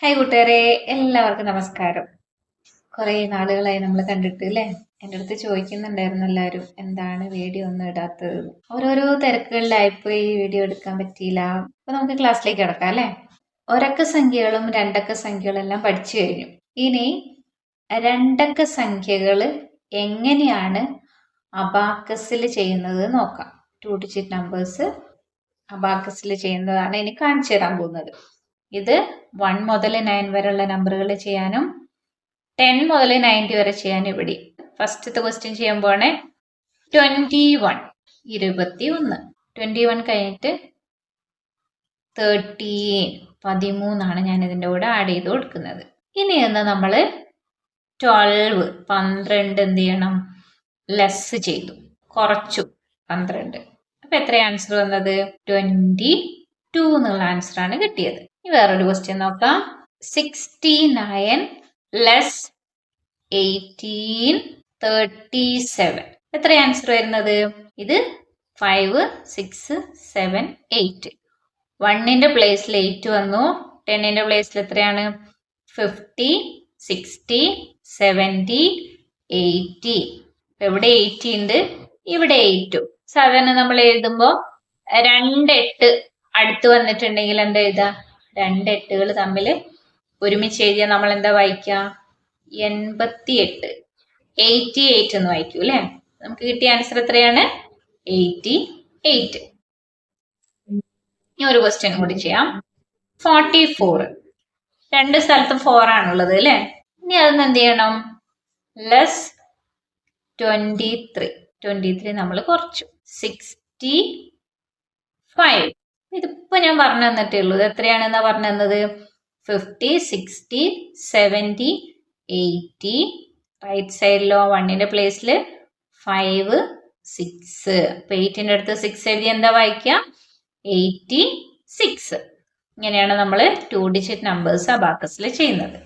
Hi കൂട്ടുകാരെ. എല്ലാവർക്കും നമസ്കാരം. കുറേ നാളുകളായി നമ്മൾ കണ്ടിട്ട് അല്ലേ? എന്റെ അടുത്ത് ചോദിക്കുന്നുണ്ടായിരുന്നു എല്ലാവരും എന്താണ് വീഡിയോ ഒന്നും ഇടാത്തത്? ഓരോരോ തിരക്കുകളിലായിപ്പോയി വീഡിയോ എടുക്കാൻ പറ്റിയില്ല. അപ്പൊ നമുക്ക് ക്ലാസ്സിലേക്ക് കിടക്കാം അല്ലേ? ഒരക്ക സംഖ്യകളും രണ്ടക്ക സംഖ്യകളും എല്ലാം പഠിച്ചു കഴിഞ്ഞു. ഇനി രണ്ടക്ക സംഖ്യകൾ എങ്ങനെയാണ് അബാക്കസിൽ ചെയ്യുന്നത് നോക്കാം. ടു ഡിജിറ്റ് നമ്പേഴ്സ് അബാക്കസിൽ ചെയ്യുന്നതാണ് ഇനി കാണിച്ചു തരാൻ പോകുന്നത്. ഇത് വൺ മുതൽ നയൻ വരെയുള്ള നമ്പറുകൾ ചെയ്യാനും ടെൻ മുതൽ നയന്റി വരെ ചെയ്യാനും ഇവിടെ. ഫസ്റ്റത്തെ ക്വസ്റ്റ്യൻ ചെയ്യാൻ പോണേ. ട്വന്റി വൺ ഇരുപത്തി ഒന്ന് ട്വന്റി വൺ കഴിഞ്ഞിട്ട് തേർട്ടീൻ പതിമൂന്നാണ് ഞാൻ ഇതിന്റെ കൂടെ ആഡ് ചെയ്ത് കൊടുക്കുന്നത്. ഇനി എന്ന് നമ്മൾ ട്വൽവ് പന്ത്രണ്ട് എന്ത് ചെയ്യണം? ലെസ് ചെയ്തു. കുറച്ചു. പന്ത്രണ്ട്. അപ്പൊ എത്ര ആൻസർ വന്നത്? ട്വന്റി ടു എന്നുള്ള ആൻസർ ആണ് കിട്ടിയത്. ഇനി വേറൊരു ക്വസ്റ്റ്യൻ നോക്കാം. Sixty nine less eighteen thirty seven എത്ര ആൻസർ വരുന്നത്? ഇത് ഫൈവ് സിക്സ് സെവൻ എയ്റ്റ് വണ്ണിന്റെ പ്ലേസിൽ എയ്റ്റ് വന്നു. ടെന്നിന്റെ പ്ലേസിൽ എത്രയാണ്? ഫിഫ്റ്റി സിക്സ്റ്റി സെവന്റി എയ്റ്റി ഇവിടെ എയ്റ്റി ഉണ്ട് ഇവിടെ എയ്റ്റും സാധാരണ നമ്മൾ എഴുതുമ്പോൾ രണ്ട് എട്ട് അടുത്ത് വന്നിട്ടുണ്ടെങ്കിൽ എന്താ എഴുതുക? രണ്ട് എട്ടുകൾ തമ്മിൽ ഒരുമിച്ച് എഴുതിയാൽ നമ്മൾ എന്താ വായിക്കുക എൺപത്തി എട്ട് എയ്റ്റി എയ്റ്റ് എന്ന് വായിക്കൂ അല്ലേ? നമുക്ക് കിട്ടിയ ആൻസർ എത്രയാണ്? എയ്റ്റി എയ്റ്റ് ഇനി ഒരു ക്വസ്റ്റ്യൻ കൂടി ചെയ്യാം. ഫോർട്ടി ഫോർ രണ്ട് സ്ഥലത്തും ഫോർ ആണുള്ളത് അല്ലേ? ഇനി അതൊന്ന് എന്ത് ചെയ്യണം? Less twenty three twenty three നമ്മൾ കുറച്ചു. സിക്സ്റ്റി ഫൈവ് ഇതിപ്പോ ഞാൻ പറഞ്ഞു തന്നിട്ടേ ഉള്ളൂ. ഇത് എത്രയാണെന്നാ പറഞ്ഞു തന്നത്? Fifty sixty seventy eighty right സൈഡിലോ വണ്ണിന്റെ പ്ലേസിൽ ഫൈവ് സിക്സ് അപ്പൊ എയ്റ്റിന്റെ അടുത്ത് സിക്സ് എഴുതി എന്താ വായിക്കുക എയ്റ്റി സിക്സ് ഇങ്ങനെയാണ് നമ്മൾ ടു ഡിജിറ്റ് നമ്പേഴ്സ് അബാക്കസിൽ ചെയ്യുന്നത്.